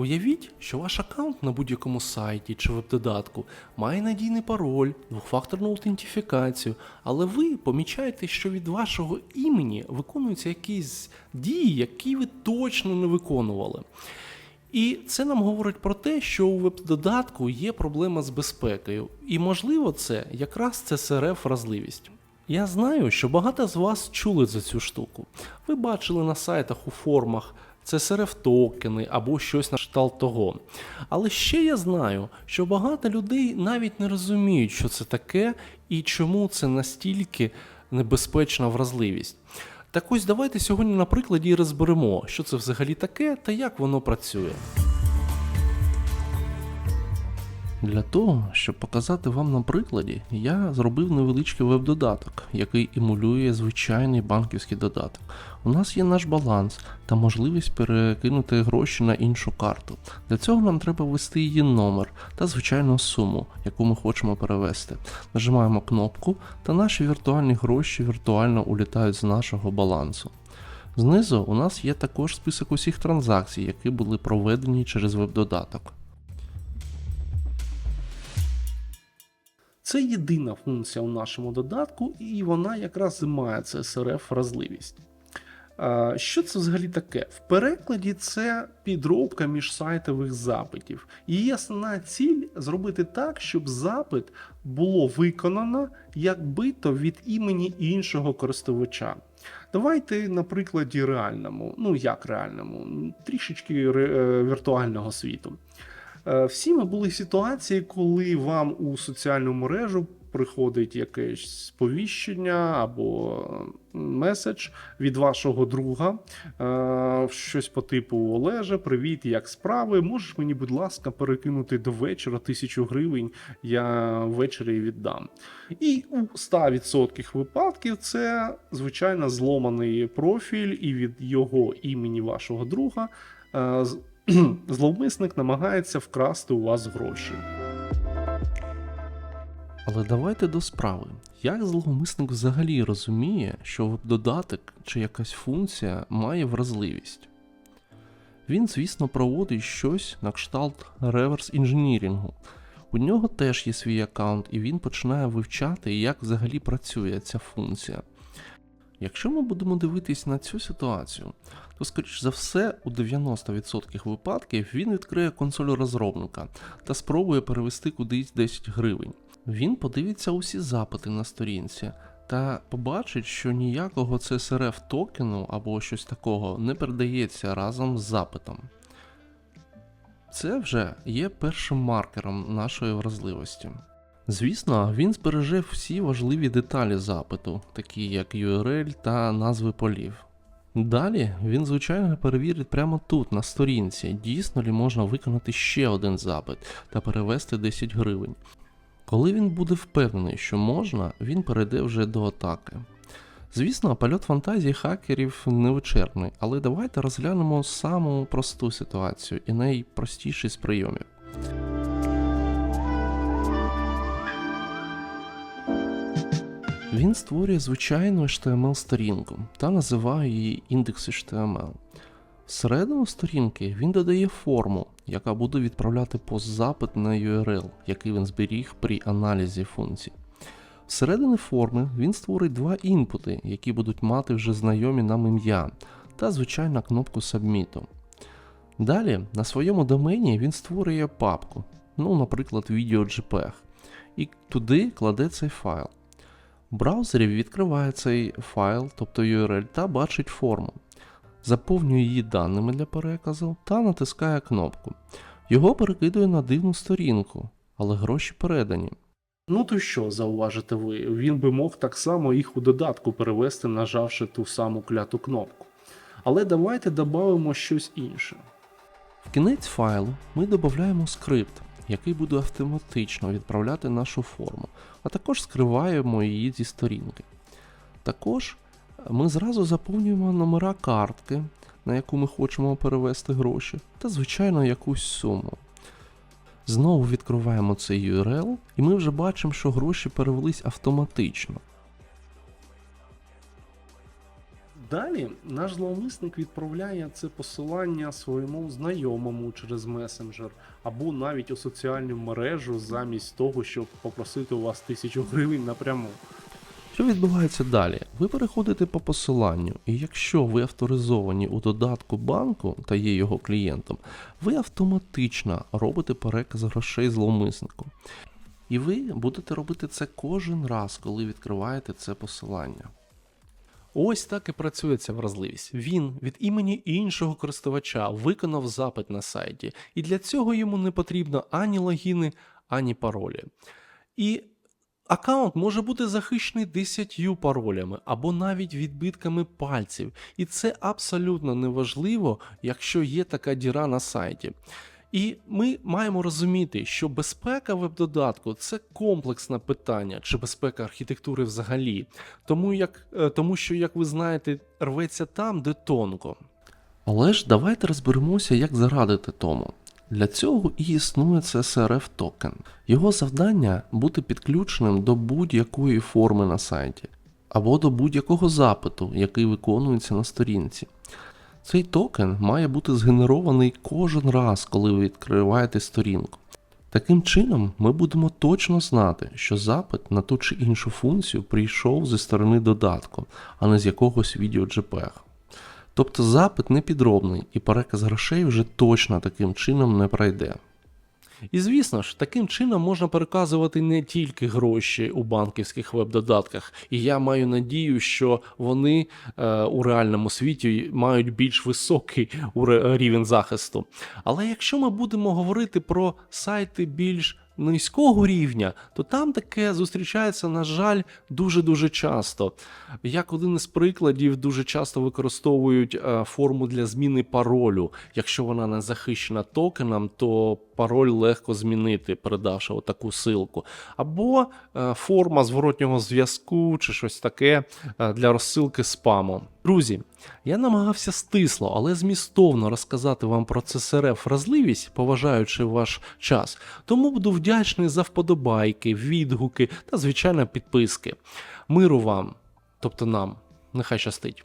Уявіть, що ваш аккаунт на будь-якому сайті чи веб-додатку має надійний пароль, двохфакторну аутентифікацію, але ви помічаєте, що від вашого імені виконуються якісь дії, які ви точно не виконували. І це нам говорить про те, що у веб-додатку є проблема з безпекою, і можливо це якраз CSRF вразливість. Я знаю, що багато з вас чули за цю штуку. Ви бачили на сайтах у формах CSRF токени або щось на кшталт того. Але ще я знаю, що багато людей навіть не розуміють, що це таке і чому це настільки небезпечна вразливість. Так ось давайте сьогодні на прикладі розберемо, що це взагалі таке та як воно працює. Для того, щоб показати вам на прикладі, я зробив невеличкий веб-додаток, який емулює звичайний банківський додаток. У нас є наш баланс та можливість перекинути гроші на іншу карту. Для цього нам треба ввести її номер та звичайну суму, яку ми хочемо перевести. Нажимаємо кнопку, та наші віртуальні гроші віртуально улітають з нашого балансу. Знизу у нас є також список усіх транзакцій, які були проведені через веб-додаток. Це єдина функція у нашому додатку, і вона якраз і має CSRF вразливість. Що це взагалі таке? В перекладі це підробка міжсайтових запитів. Її основна ціль зробити так, щоб запит було виконано якби то від імені іншого користувача. Давайте на прикладі реальному, ну як реальному, трішечки е, віртуального світу. Е, Всі ми були ситуації, коли вам у соціальну мережу приходить якесь сповіщення або е, меседж від вашого друга, е, щось по типу Олеже, привіт, як справи? Можеш мені, будь ласка, перекинути до вечора тисячу гривень, я ввечері віддам. І у 100% випадків це звичайно зломаний профіль, і від його імені вашого друга зловмисник намагається вкрасти у вас гроші. Але давайте до справи. Як зловмисник взагалі розуміє, що веб-додаток чи якась функція має вразливість? Він, звісно, проводить щось на кшталт реверс інженірингу. У нього теж є свій аккаунт, і він починає вивчати, як взагалі працює ця функція. Якщо ми будемо дивитись на цю ситуацію, то, скоріш за все, у 90% випадків він відкриє консоль розробника та спробує перевести кудись 10 гривень. Він подивиться усі запити на сторінці та побачить, що ніякого CSRF токену або щось такого не передається разом з запитом. Це вже є першим маркером нашої вразливості. Звісно, він збереже всі важливі деталі запиту, такі як URL та назви полів. Далі він, звичайно, перевірить прямо тут, на сторінці, дійсно ли можна виконати ще один запит та перевести 10 гривень. Коли він буде впевнений, що можна, він перейде вже до атаки. Звісно, польот фантазії хакерів невичерпний, але давайте розглянемо саму просту ситуацію і найпростіший з прийомів. Він створює звичайну HTML-сторінку та називає її index.html. Всередину сторінки він додає форму, яка буде відправляти пост-запит на URL, який він зберіг при аналізі функцій. Всередині форми він створить два інпути, які будуть мати вже знайомі нам ім'я, та звичайно кнопку Submit. Далі на своєму домені він створює папку, ну, наприклад, JPEG, і туди кладе цей файл. Браузері відкриває цей файл, тобто URL, та бачить форму. Заповнює її даними для переказу та натискає кнопку. Його перекидує на дивну сторінку, але гроші передані. Ну то що, зауважите ви, він би мог так само їх у додатку перевести, нажавши ту саму кляту кнопку. Але давайте додамо щось інше. В кінець файлу ми додаємо скрипт, який буде автоматично відправляти нашу форму, а також скриваємо її зі сторінки. Також ми зразу заповнюємо номера картки, на яку ми хочемо перевести гроші, та, звичайно, якусь суму. Знову відкриваємо цей URL, і ми вже бачимо, що гроші перевелись автоматично. Далі наш зловмисник відправляє це посилання своєму знайомому через месенджер або навіть у соціальну мережу замість того, щоб попросити у вас тисячу гривень напряму. Що відбувається далі? Ви переходите по посиланню, і якщо ви авторизовані у додатку банку та є його клієнтом, ви автоматично робите переказ грошей зловмиснику. І ви будете робити це кожен раз, коли відкриваєте це посилання. Ось так і працює ця вразливість. Він від імені іншого користувача виконав запит на сайті, і для цього йому не потрібно ані логіни, ані паролі. І аккаунт може бути захищений 10 паролями або навіть відбитками пальців. І це абсолютно неважливо, якщо є така діра на сайті. І ми маємо розуміти, що безпека веб-додатку це комплексне питання, чи безпека архітектури взагалі. Тому, як, е, тому що, як ви знаєте, рветься там, де тонко. Але ж давайте розберемося, як зарадити тому. Для цього і існує CSRF токен. Його завдання бути підключеним до будь-якої форми на сайті або до будь-якого запиту, який виконується на сторінці. Цей токен має бути згенерований кожен раз, коли ви відкриваєте сторінку. Таким чином, ми будемо точно знати, що запит на ту чи іншу функцію прийшов зі сторони додатку, а не з якогось відео JPEG. Тобто запит не підробний і переказ грошей вже точно таким чином не пройде. І звісно ж, таким чином можна переказувати не тільки гроші у банківських веб-додатках, і я маю надію, що вони е, у реальному світі мають більш високий рівень захисту. Але якщо ми будемо говорити про сайти більш низького рівня, то там таке зустрічається, на жаль, дуже-дуже часто. Як один із прикладів, дуже часто використовують е, форму для зміни паролю. Якщо вона не захищена токеном, то пароль легко змінити, передавши отаку силку. Або е, форма зворотнього зв'язку чи щось таке е, для розсилки спаму. Друзі, я намагався стисло, але змістовно розказати вам про ЦСРФ вразливість, поважаючи ваш час. Тому буду вдячний за вподобайки, відгуки та, звичайно, підписки. Миру вам, тобто нам, нехай щастить.